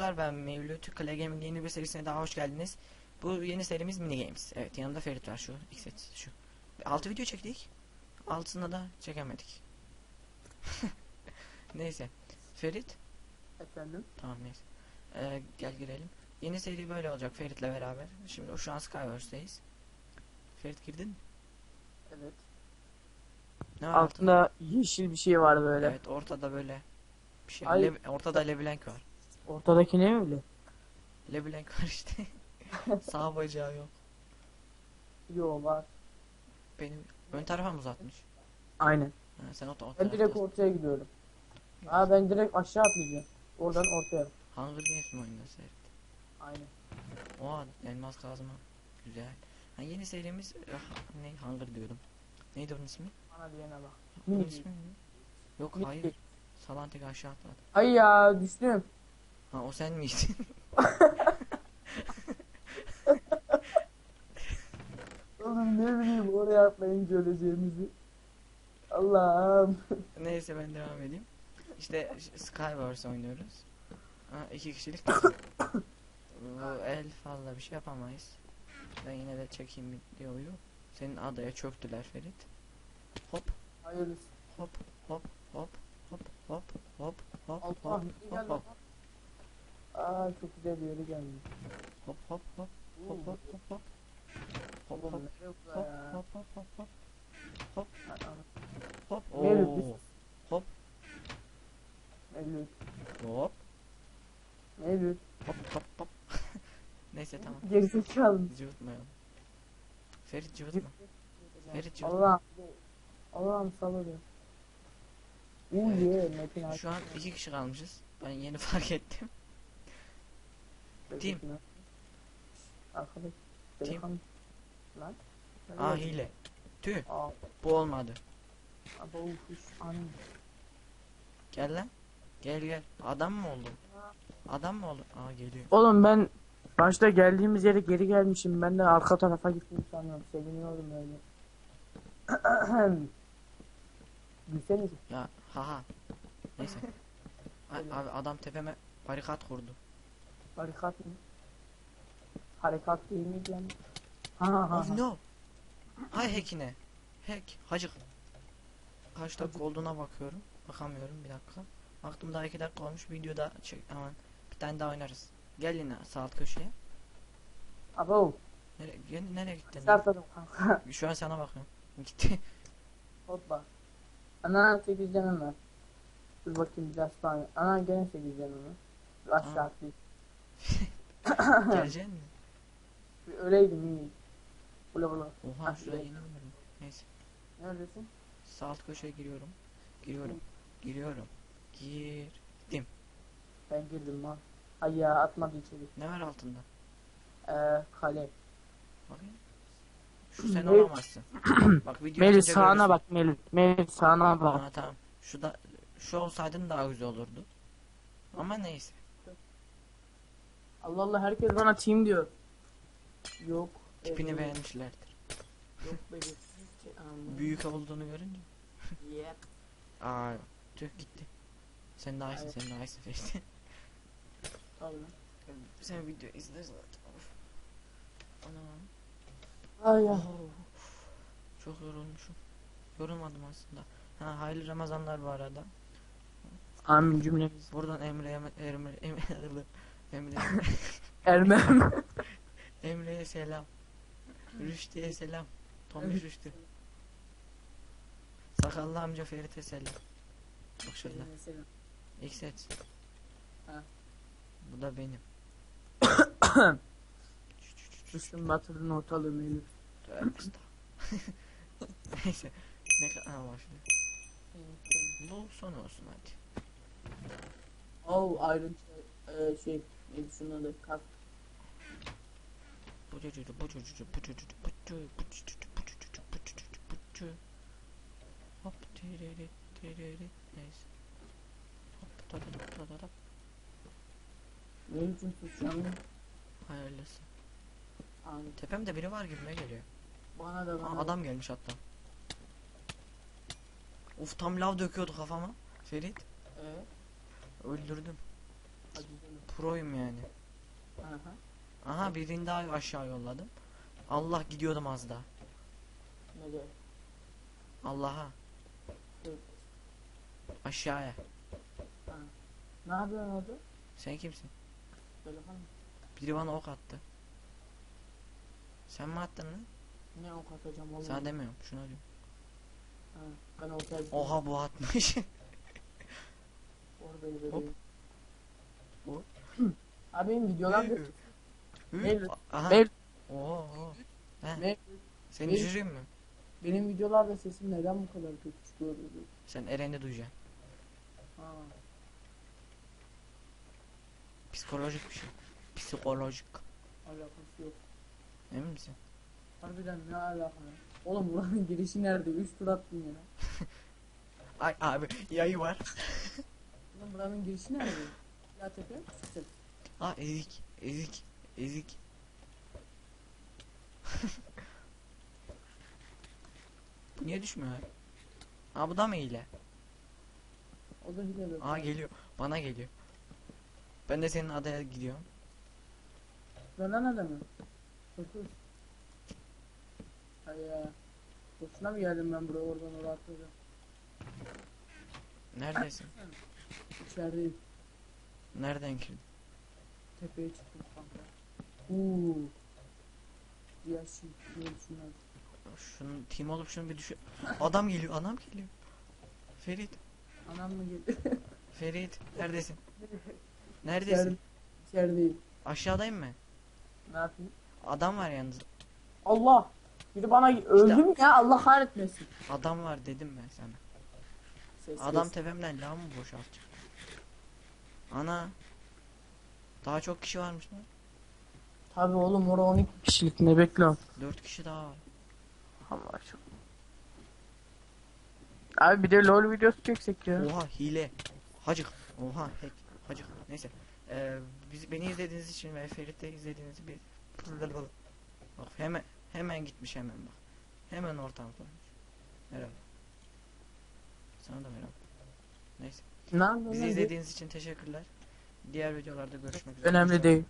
arkadaşlar ben Mevlüt Kale Gaming yeni bir serisine daha hoş geldiniz. Bu yeni serimiz mini games. Evet yanımda Ferit var şu. Xet şu. 6 video çektik. Altısında da çekemedik. neyse. Ferit. Efendim? Tamam neyse. Ee, gel girelim. Yeni seri böyle olacak Ferit'le beraber. Şimdi şu an Skyverse'deyiz. Ferit girdin mi? Evet. Ne var altında? Altında yeşil bir şey var böyle. Evet ortada böyle bir şey. Ay. Le- ortada Leblanc var. Ortadaki ne öyle? Leblanc var işte. Sağ bacağı yok. Yo var. Benim ön tarafa mı uzatmış? Aynen. Ha, sen o, o Ben direkt taraftasın. ortaya gidiyorum. Aa ben direkt aşağı atlayacağım. Oradan ortaya. Hunger Games mi oynuyorsun Ferit? Aynen. Oha elmas kazma. Güzel. Ha, yeni serimiz ah, ne Hunger diyordum. Neydi onun ismi? Bana diyene bak. Onun Mini ismi mi? Yok hayır. Salantek aşağı atladı. Ay ya düştüm. Ha o sen miydin? Oğlum ne bileyim oraya atlayınca öleceğimizi. Allah'ım. Neyse ben devam edeyim. İşte Skywars oynuyoruz. Ha, iki kişilik. Bu el fazla bir şey yapamayız. Ben yine de çekeyim videoyu. Senin adaya çöktüler Ferit. Hop Hayırlısı. hop hop hop hop hop hop hop hop hop hop Aa çok güzel bir yere geldim. Hop hop hop. Hop hop hop hop. Hop hop hop hop hop hop hop. Hop. Hop. Oo. Hop. Mevlüt. Hop. Mevlüt. Hop hop hop. Neyse tamam. Gerizekalı. Cıvıtmayalım. Ferit cıvıtma. Ferit cıvıtma. Allah. Allah'ım salırım. Uy evet. ye Metin Şu an iki kişi kalmışız. Ben yeni fark ettim. Team. Arkadaş. Telefon. Lan. Aa hile Tüh Aa. bu olmadı Aba ufuş. Anam. Gel lan Gel gel Adam mı oldun Adam mı oldun Aa geliyor Oğlum ben başta geldiğimiz yere geri gelmişim. Ben de arka tarafa gittiğimi sanıyorum. Seviniyorum öyle. Gülsenize. Ya haha Neyse Abi adam tepeme barikat kurdu Harekat mı? Harekat değil miydi lan? Ha ha ha. Of no Hay hackine Hack Hacık Kaç dakika olduğuna bakıyorum Bakamıyorum bir dakika Baktım daha iki dakika olmuş videoda çek aman bir tane daha oynarız Gel yine sağ alt köşeye Abo. Nereye, gel- nereye gittin? Sartadım kanka. Şu an sana bakıyorum Gitti Hoppa. Ana 8 canım var. Dur bakayım biraz daha. Ana gene 8 canım var. Aşağı atlayayım. Geleceksin mi? Öyleydim iyi. Bula bula. Oha Ah, şuraya evet. inemiyorum Neyse Neredesin? Sağ alt köşeye giriyorum Giriyorum Giriyorum Girdim Ben girdim lan. Ay ya atmadı içeri. Ne var altında? Eee kale. Bakayım Şu sen Melih. olamazsın Bak video Melih sağına görürsün. bak Melih. Melih sağına bak. Ha tamam. Şu da şu olsaydın daha güzel olurdu. Ama neyse. Allah Allah herkes bana team diyor. Yok. Tipini Ee, beğenmişlerdir. Yok be. Aman. Büyük olduğunu görünce. Yep. Aa tüh gitti. Sen daha iyisin, sen daha iyisin. Tabii lan. sen video izle zaten. Anam. Ay ya. Oh. Çok yorulmuşum. Yorulmadım aslında. Ha hayırlı Ramazanlar bu arada. Amin cümlemiz. Buradan Emre Emre Emre Emre Emre Ermem. Emre'ye selam. Rüştü'ye selam. Tombiş Rüştü. Sakallı amca Ferit'e selam. Bak şurada. Xet. Bu da benim. Düştüm batırdın ortalığı Melih. Neyse. Ne kadar başlıyor. Bu son olsun hadi. Oh ayrıntı eee şey El şunu da kalk. Hop tiriri tiriri neyse. Hop tadı tadı tadı. Ne için suçlandım? Hayırlısı. Abi. Tepemde biri var gibime geliyor. Bana da bana. Aa, adam gelmiş hatta. Of tam lav döküyordu kafama. Ferit. Ee? Öldürdüm. Proyum yani. Aha. Aha birini daha aşağı yolladım. Allah gidiyordum az daha. Nereye? Allah'a. Aşağıya. Ne yapıyorsun orada? Sen kimsin? Telefon? Biri bana ok attı. Sen mi attın lan? Ne ok atacağım oğlum? Sana demiyorum. Şuna diyorum. Ha, ben olsaydım. Oha bu atmış. Or beni Hop. Hop. Abi benim videolar da Mevlüt. Aha. Mevlüt. Seni Mevlüt. düşüreyim mi? benim videolarda sesim neden bu kadar kötü çıkıyor? dedi. Sen Eren'i duyacaksın. Ha. Psikolojik bir şey. Psikolojik. Alakası yok. Emin misin? Harbiden ne alaka? Oğlum buranın girişi nerede? 3 tur attın ya. Ay abi yayı var. Oğlum buranın girişi nerede? Sıkıntı. Ha ezik. Ezik. Ezik. bu niye düşmüyor? Ha bu da mı hile? O da hile. Aa geliyor. Bana geliyor. Ben de senin adaya gidiyorum. Benden adamı. Dokuz. Hay ya. Boşuna mı geldim ben buraya oradan oraya atlayacağım. Neredesin? İçerideyim. Nereden girdin? Tepeye çıktım kanka. Uuu. Yaşın. Ne şunlar. Şunun team olup şunu bir düşün. Adam geliyor. Adam geliyor. Ferit. Anam mı geldi? Ferit. Neredesin? Neredesin? İçerideyim. Aşağıdayım mı? Ne yapayım? Adam var yalnız. Allah. Biri bana öldü mü ya? Allah kahretmesin. Adam var dedim ben sana. Ses, Adam ses. tepemden lağ mı boşaltacak? Ana. Daha çok kişi varmış lan. Tabii oğlum orada 12 kişilik ne bekliyorum. 4 kişi daha var. Allah çok. Abi bir de LOL videosu çeksek ya. Oha hile. Hacık. Oha hack. Hacık. Neyse. Ee, biz, beni izlediğiniz için ve Ferit'i izlediğiniz bir Bak hemen hemen gitmiş hemen bak. Hemen ortam koymuş. Merhaba. Sana da merhaba. Neyse. Ne yapıyorsun? Bizi izlediğiniz için teşekkürler. Diğer videolarda görüşmek üzere. Önemli değil.